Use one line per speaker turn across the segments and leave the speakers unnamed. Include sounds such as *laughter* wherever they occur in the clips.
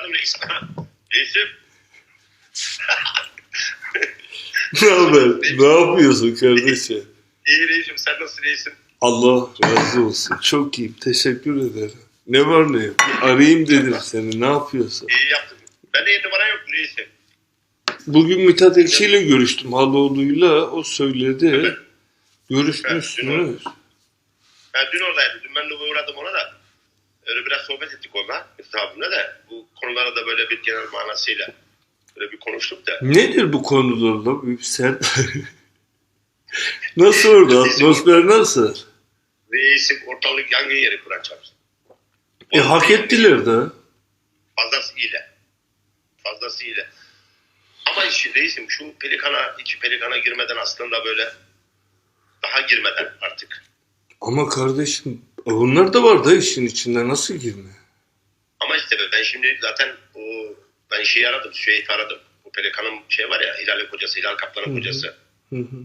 aradım reis. Reisim.
Ne haber? Ne yapıyorsun kardeşim?
İyi reisim sen nasılsın reisim?
Allah razı olsun. Çok iyiyim. Teşekkür ederim. Ne var ne yok. Arayayım dedim seni. Ne yapıyorsun?
İyi yaptın. Ben de numara yok reisim.
Bugün Mithat Ekşi ile görüştüm. Haloğlu'yla. O söyledi.
Evet, dün
Görüşmüşsünüz.
Ben dün oradaydım. Dün ben de uğradım ona da. Öyle biraz sohbet ettik onunla. Hesabımda da. Bu konulara da böyle bir genel manasıyla. Böyle bir konuştuk da.
Nedir bu konularla? Sen... *laughs* nasıl orada? Atmosfer nasıl?
Reisim ortalık yangın yeri kuran çalıştı.
E hak ettiler de.
Fazlasıyla. Fazlasıyla. Ama işi reisim şu pelikana, içi pelikana girmeden aslında böyle daha girmeden artık.
Ama kardeşim onlar da var da işin içinde. Nasıl girme?
Ama işte ben şimdi zaten o ben şeyi aradım, Süheyd'i aradım. Bu pelikanın şey var ya, Hilal'in kocası, Hilal Kaplan'ın kocası.
Hı hı.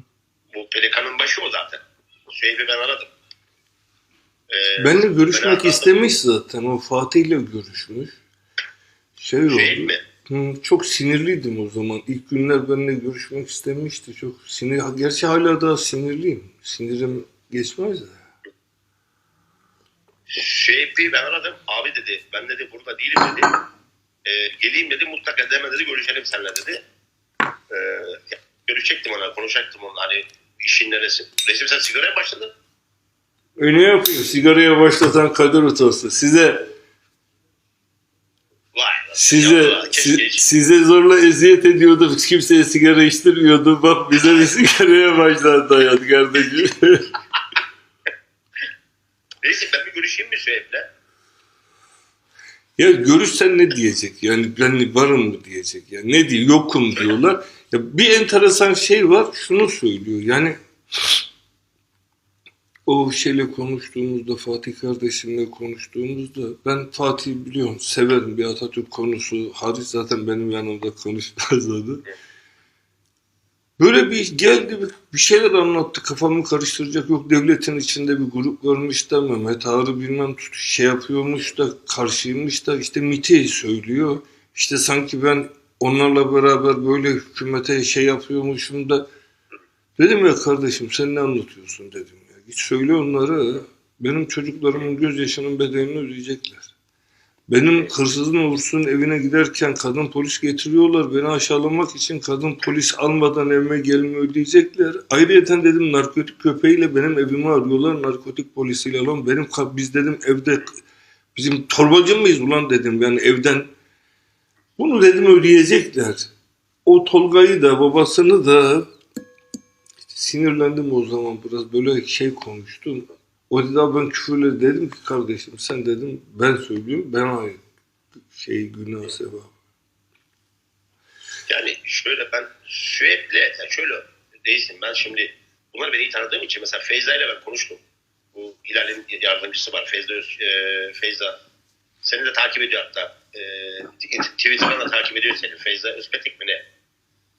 Bu pelikanın başı o zaten. Süheyd'i ben aradım. Ee,
Benle
ben
görüşmek
aradım.
istemiş zaten. O Fatih'le görüşmüş. Şey oldu.
Süheyl mi?
Hı, çok sinirliydim o zaman. İlk günler benimle görüşmek istemişti. Çok sinir. Gerçi hala daha sinirliyim. Sinirim geçmez de.
Süheyd'i ben aradım. Abi dedi, ben dedi burada değilim dedi. Ee, geleyim dedi, mutlaka deme dedi, görüşelim seninle dedi. Ee, görüşecektim ona, konuşacaktım onunla. Hani işin neresi? Resim sen sigaraya başladın.
E ne yapayım? Sigaraya başlatan kader utası. Size size
Ya,
si- size zorla eziyet ediyordu. Kimseye sigara içtirmiyordu. Bak bize bir *laughs* sigaraya başladı hayat kardeşim. *laughs*
Neyse ben bir görüşeyim mi Süheyd'le?
Ya görüşsen ne diyecek? Yani ben varım mı diyecek? Yani ne diyor? Yokum diyorlar. Ya bir enteresan şey var. Şunu söylüyor. Yani o şeyle konuştuğumuzda Fatih kardeşimle konuştuğumuzda ben Fatih biliyorum severim bir Atatürk konusu Haris zaten benim yanımda konuşmazdı. Böyle bir geldi bir, şeyler anlattı kafamı karıştıracak yok devletin içinde bir grup varmış da Mehmet Ağrı bilmem tut şey yapıyormuş da karşıymış da işte MİT'i söylüyor. İşte sanki ben onlarla beraber böyle hükümete şey yapıyormuşum da dedim ya kardeşim sen ne anlatıyorsun dedim ya. Git söyle onlara benim çocuklarımın gözyaşının bedelini ödeyecekler. Benim hırsızın uğursun evine giderken kadın polis getiriyorlar. Beni aşağılamak için kadın polis almadan evime gelme ödeyecekler. Ayrıca dedim narkotik köpeğiyle benim evimi arıyorlar. Narkotik polisiyle lan benim biz dedim evde bizim torbacı mıyız ulan dedim yani evden. Bunu dedim ödeyecekler. O Tolga'yı da babasını da sinirlendim o zaman biraz böyle şey konuştum. O dedi "Abi ben küfürle dedim ki kardeşim sen dedim ben söylüyorum ben aynı şey günah sevabı.
Yani şöyle ben Süheyd'le yani şöyle değilsin ben şimdi bunları beni iyi tanıdığım için mesela Feyza ile ben konuştum. Bu Hilal'in yardımcısı var Feyza, e, Feyza. Seni de takip ediyor hatta. E, Twitter'dan da takip ediyor seni. Feyza Özpetek mi ne?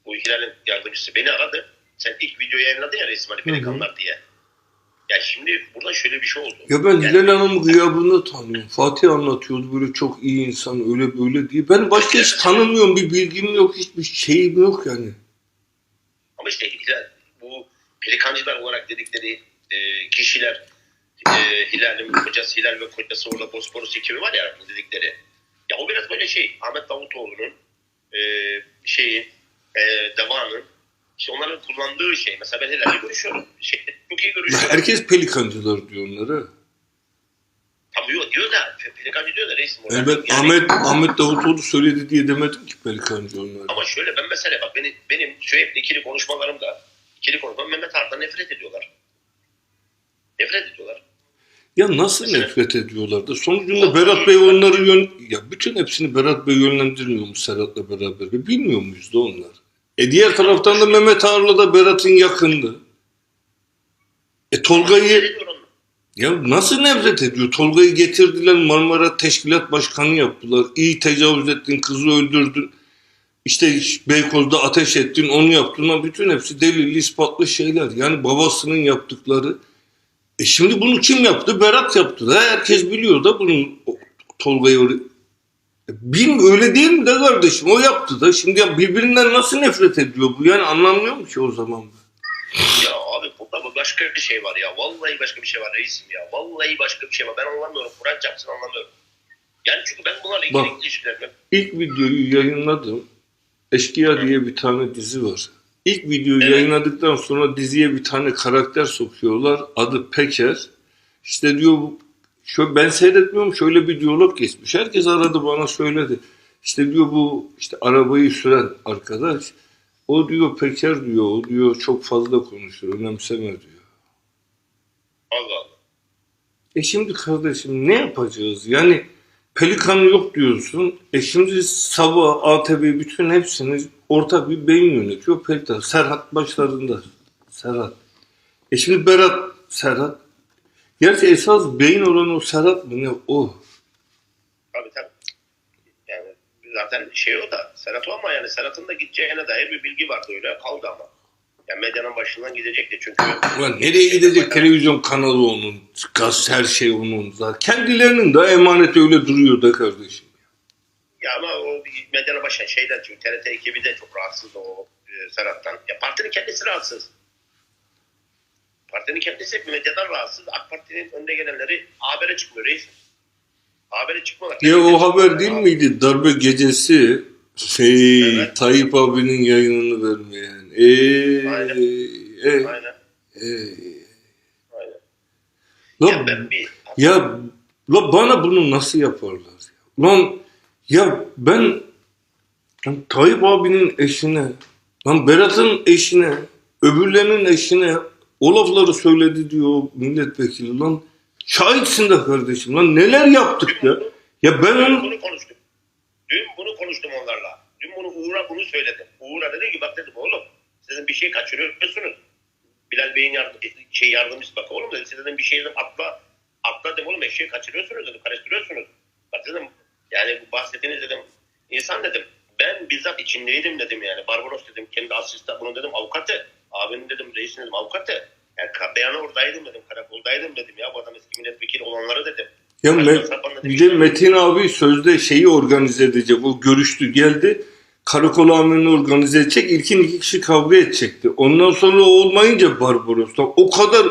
Bu Hilal'in yardımcısı beni aradı. Sen ilk videoyu yayınladın ya resim hani pelikanlar diye. Ya şimdi burada şöyle bir şey oldu.
Ya ben
Yani-
Hilal Hanım gıyabında tanıyorum. Fatih anlatıyordu böyle çok iyi insan öyle böyle diye. Ben başka hiç tanımıyorum bir bilgim yok hiçbir şeyim yok yani.
Ama işte Hilal, bu pelikancılar olarak dedikleri e, kişiler e, Hilal'in kocası Hilal ve kocası orada Bosporus ekibi var ya dedikleri. Ya o biraz böyle şey Ahmet Davutoğlu'nun e, şeyi e, Deva'nın işte onların kullandığı şey. Mesela ben Hilal'le görüşüyorum. Şey, çok iyi.
Herkes pelikancılar diyor onlara.
Tam diyor, diyor da pe- pelikancı diyor da reisim
Yani ben
Yani-
Ahmet Ahmet Davutoğlu söyledi diye demedim ki pelikancı onlara.
Ama şöyle ben mesela bak benim, benim sürekli ikili konuşmalarımda ikili konuşmam Mehmet Art'tan nefret ediyorlar. Nefret ediyorlar.
Ya nasıl
Mesela-
nefret ediyorlar da sonucunda Berat Bey onları yön... Ya bütün hepsini Berat Bey yönlendirmiyor mu Serhat'la beraber? Bilmiyor muyuz da onlar? E diğer taraftan da Mehmet Ağar'la da Berat'ın yakındı. E Tolga'yı... Ya nasıl nefret ediyor? Tolga'yı getirdiler Marmara Teşkilat Başkanı yaptılar. İyi tecavüz ettin, kızı öldürdün. İşte Beykoz'da ateş ettin, onu yaptın. Lan Bütün hepsi delilli, ispatlı şeyler. Yani babasının yaptıkları. E şimdi bunu kim yaptı? Berat yaptı da. Herkes biliyor da bunu o- Tolga'yı oraya... Bin öyle değil mi de kardeşim? O yaptı da. Şimdi ya birbirinden nasıl nefret ediyor bu? Yani anlamıyor mu ki o zaman?
Ya başka bir şey var ya. Vallahi başka bir şey var reisim ya. Vallahi başka bir şey var. Ben anlamıyorum. Kur'an çarpsın anlamıyorum. Yani çünkü ben bunlarla ilgili
Bak.
ilişkilerimi
İlk videoyu yayınladım. Eşkıya diye bir tane dizi var. İlk videoyu
Evet.
yayınladıktan sonra diziye bir tane karakter sokuyorlar. Adı Peker. İşte diyor şöyle ben seyretmiyorum şöyle bir diyalog geçmiş. Herkes aradı bana söyledi. İşte diyor bu işte arabayı süren arkadaş o diyor Peker diyor o diyor çok fazla konuşur önemseme diyor.
Allah Allah.
E şimdi kardeşim ne yapacağız? Yani Pelikan yok diyorsun. E şimdi Sabah, ATV bütün hepsini ortak bir beyin yönetiyor. Pelikan. Serhat başlarında. Serhat. E şimdi Berat, Serhat. Gerçi esas beyin olan o Serhat mı ne? O.
Tabii tabii. Yani zaten şey o da Serhat o ama yani Serhat'ın da gideceğine dair bir bilgi vardı öyle kaldı ama. Yani medyanın başından gidecekti çünkü.
Ulan nereye gidecek televizyon kanalı onun, gaz her şey onun zaten. Kendilerinin de emaneti öyle duruyor da kardeşim.
Ya ama o medyanın başına şeyden çünkü TRT ekibi de çok rahatsız o e, Serhat'tan. Ya partinin kendisi rahatsız. Partinin kendisi hep medyadan rahatsız. AK Parti'nin önde gelenleri habere çıkmıyor reis. Habere çıkmıyorlar.
Ya o haber değil miydi? Darbe gecesi şey
Evet.
Tayyip abinin yayınını vermeyen. Eee
Aynen.
e,
Aynen.
e.
Aynen. Ya ben bir
ya la bana bunu nasıl yaparlar? ya? Lan ya ben lan Tayyip abinin eşine, lan Berat'ın eşine, öbürlerinin eşine o lafları söyledi diyor milletvekili lan. Şahitsin de kardeşim lan neler yaptık ya. Ya ben
Dün
onu
bunu konuştum. Dün bunu konuştum onlarla. Dün bunu Uğur'a bunu söyledim. Uğur'a dedim ki bak dedim oğlum siz dedim bir şey kaçırıyorsunuz. Bilal Bey'in yardım, şey yardımcısı bak oğlum dedim siz dedim bir şey dedim atla atla dedim oğlum eşeği kaçırıyorsunuz dedim karıştırıyorsunuz. Bak dedim yani bu bahsettiğiniz dedim insan dedim ben bizzat içindeydim dedim yani Barbaros dedim kendi asistan bunu dedim avukatı abinin dedim reisin dedim avukatı yani beyanı oradaydım dedim karakoldaydım dedim ya bu adam eski milletvekili olanları dedim.
Ya Me- bir de. Metin abi sözde şeyi organize edecek. O görüştü geldi. Karakol amirini organize edecek. İlkin iki kişi kavga edecekti. Ondan sonra o olmayınca Barbaros'tan o kadar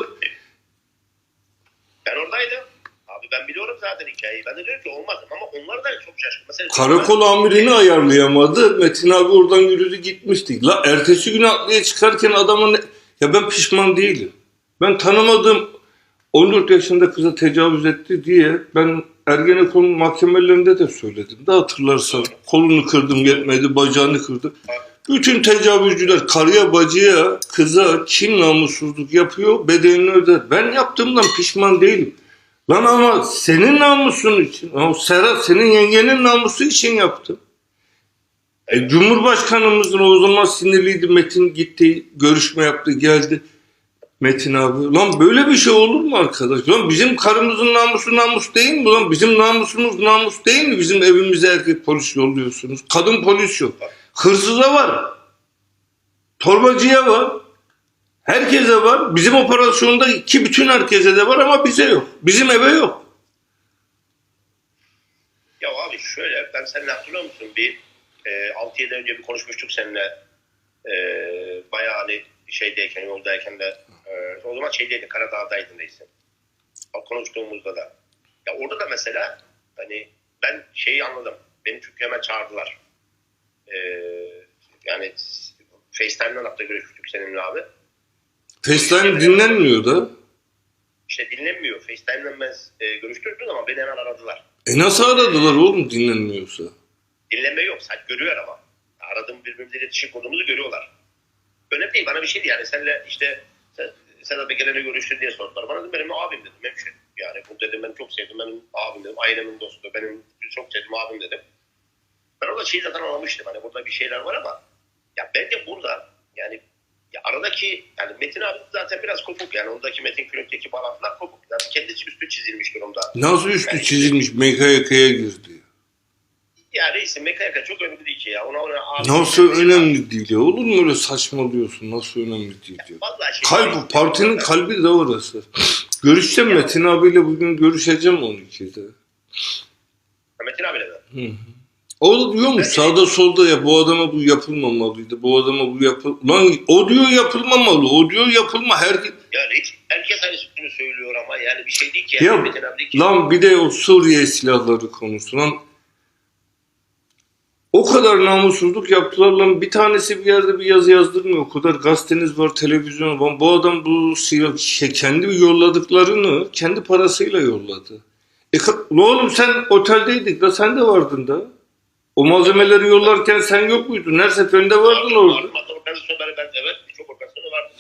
Ben oradaydım. Abi ben biliyorum zaten hikayeyi. Ben de diyorum ki olmaz ama onlar da çok şaşkın. Mesela
karakol amirini ayarlayamadı. Metin abi oradan yürüdü gitmişti. La ertesi gün atlıya çıkarken adamın ya ben pişman değilim. Ben tanımadığım 14 yaşında kıza tecavüz etti diye ben Ergenekon mahkemelerinde de söyledim. De hatırlarsan kolunu kırdım yetmedi, bacağını kırdım. Bütün tecavüzcüler karıya, bacıya, kıza kim namussuzluk yapıyor bedelini öder. Ben yaptığımdan pişman değilim. Lan ama senin namusun için, o Serhat senin yengenin namusu için yaptım. E, Cumhurbaşkanımızın o zaman sinirliydi. Metin gitti, görüşme yaptı, geldi. Metin abi. Lan böyle bir şey olur mu arkadaş? Lan bizim karımızın namusu namus değil mi? Lan bizim namusumuz namus değil mi? Bizim evimize erkek polis yolluyorsunuz. Kadın polis yok. Hırsıza var. Torbacıya var. Herkese var. Bizim operasyonda ki bütün herkese de var ama bize yok. Bizim eve yok.
Ya abi şöyle ben seninle hatırlıyor musun? Bir e, 6-7 önce bir konuşmuştuk seninle. E, bayağı hani şeydeyken yoldayken de e, o zaman şeydeydin Karadağ'daydın neyse. Konuştuğumuzda da. Ya orada da mesela hani ben şeyi anladım. Beni çünkü hemen çağırdılar. E, yani FaceTime'dan hatta görüşmüştük seninle abi.
FaceTime dinlenmiyor da.
İşte dinlenmiyor. FaceTime'dan ben e, görüştürdüm ama beni hemen aradılar.
E nasıl aradılar oğlum dinlenmiyorsa?
Dinleme yok. Sadece görüyor ama. Aradığım birbirimizle iletişim kurduğumuzu görüyorlar. Önemli değil. Bana bir şey değil. Yani senle işte sen, Sedat Bekeler'le görüştü diye sordular. Bana dedim benim abim dedim. Hemşire. Yani bu dedim ben çok sevdim. Benim abim dedim. Ailemin dostu. Benim çok sevdim abim dedim. Ben orada şeyi zaten anlamıştım. Hani burada bir şeyler var ama ya bence burada yani ya aradaki yani Metin abi zaten biraz kopuk yani ondaki Metin Külünk'teki bağlantılar kopuk. Yani kendisi üstü çizilmiş durumda.
Nasıl üstü çizilmiş MKYK'ya girdi?
Ya reisim Mekayaka çok önemli değil ki ya. Ona ona abi.
Nasıl önemli değil ya? Olur mu öyle saçmalıyorsun? Nasıl önemli değil ya?
Vallahi şey
Kalp, partinin kalbi de orası. Görüşeceğim Metin abiyle bugün görüşeceğim 12'de.
Metin abiyle de.
Hı. O diyormuş sağda solda ya bu adama bu yapılmamalıydı. Bu adama bu yapıl... Lan o diyor yapılmamalı. O diyor yapılma. Her...
Yani hiç herkes aynı sözünü söylüyor ama yani bir şey değil ki.
Ya,
Yani.
Lan bir de o Suriye silahları konusu. Lan o kadar namussuzluk yaptılar lan bir tanesi bir yerde bir yazı yazdırmıyor. O kadar gazeteniz var, televizyon var. Bu adam bu şey, kendi yolladıklarını kendi parasıyla yolladı. E, ulan oğlum sen oteldeydik da sen de vardın da. O malzemeleri yollarken sen yok muydun? Her seferinde vardın orada.
Vardım, hatta organizasyonları ben evet birçok organizasyonu vardı.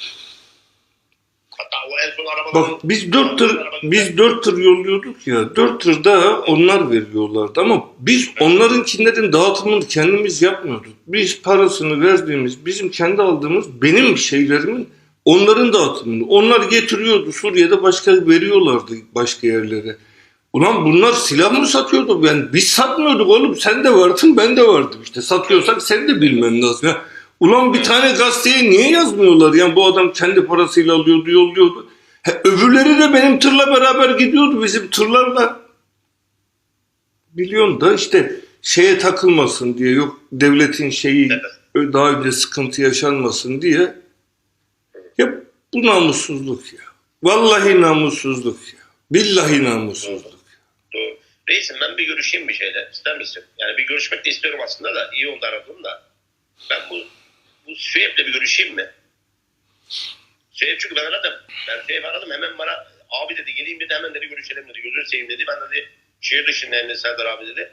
O arabaların...
Bak biz dört tır biz dört tır yolluyorduk ya. Dört tır da onlar veriyorlardı ama biz onlarınkilerin dağıtımını kendimiz yapmıyorduk. Biz parasını verdiğimiz bizim kendi aldığımız benim şeylerimin onların dağıtımını. Onlar getiriyordu Suriye'de başka veriyorlardı başka yerlere. Ulan bunlar silah mı satıyordu? Ben biz satmıyorduk oğlum. Sen de vardın ben de vardım işte. Satıyorsak sen de bilmen lazım. Ya. Ulan bir tane gazeteye niye yazmıyorlar? Yani bu adam kendi parasıyla alıyordu, yolluyordu. He, öbürleri de benim tırla beraber gidiyordu bizim tırlarla. Biliyorsun da işte şeye takılmasın diye yok devletin şeyi daha önce sıkıntı yaşanmasın diye. Ya bu namussuzluk ya. Vallahi namussuzluk ya. Billahi namussuzluk.
Doğru. Reisim ben bir görüşeyim bir şeyle. İster misin? Yani bir görüşmek de istiyorum aslında da. iyi oldu aradım da. Ben bu, bu Süheyb'le bir görüşeyim mi? Süheyb çünkü ben aradım. Ben Süheyb'i aradım hemen bana abi dedi geleyim dedi hemen dedi görüşelim dedi. Gözünü seveyim dedi. Ben dedi şehir dışındayım dedi Serdar abi dedi.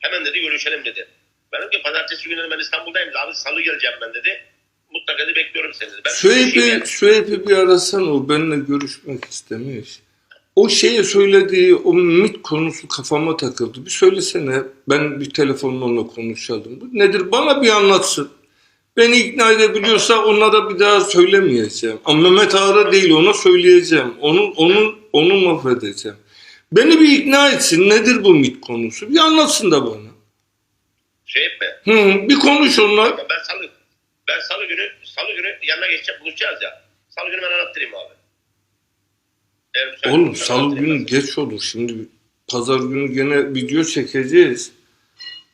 Hemen dedi görüşelim dedi. Ben dedim ki pazartesi günü ben İstanbul'dayım dedi. Abi salı geleceğim ben dedi. Mutlaka dedi bekliyorum seni dedi. Ben
Süheyb'i. Süheyb'i bir arasan o benimle görüşmek istemiş. O şeye söylediği o MIT konusu kafama takıldı. Bir söylesene ben bir telefonla onunla konuşalım. Bu nedir bana bir anlatsın. Beni ikna edebiliyorsa onlara bir daha söylemeyeceğim. Ama Mehmet Ağar'a değil ona söyleyeceğim. Onun, onun, onu mahvedeceğim. Beni bir ikna etsin. Nedir bu MIT konusu? Bir anlatsın da bana.
Süheyb mi?
Hı, bir konuş onunla.
Ben salı ben salı günü salı günü yanına geçeceğim buluşacağız ya. Salı günü ben anlattırayım abi. Eğer
Oğlum salı günü geç olur. Şimdi pazar günü gene video çekeceğiz.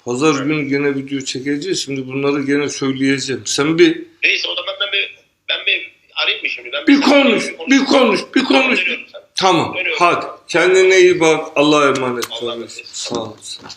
Pazar günü gene video çekeceğiz. Şimdi bunları gene söyleyeceğim. Sen bir.
Neyse o zaman ben bir ben bir arayayım mı şimdi? Ben
bir konuş, bir konuş, bir konuş.
Dönüyorum sana.
Tamam.
Dönüyorum.
Hadi. Kendine iyi bak. Allah'a
emanet.
Sağ ol. Sağ ol.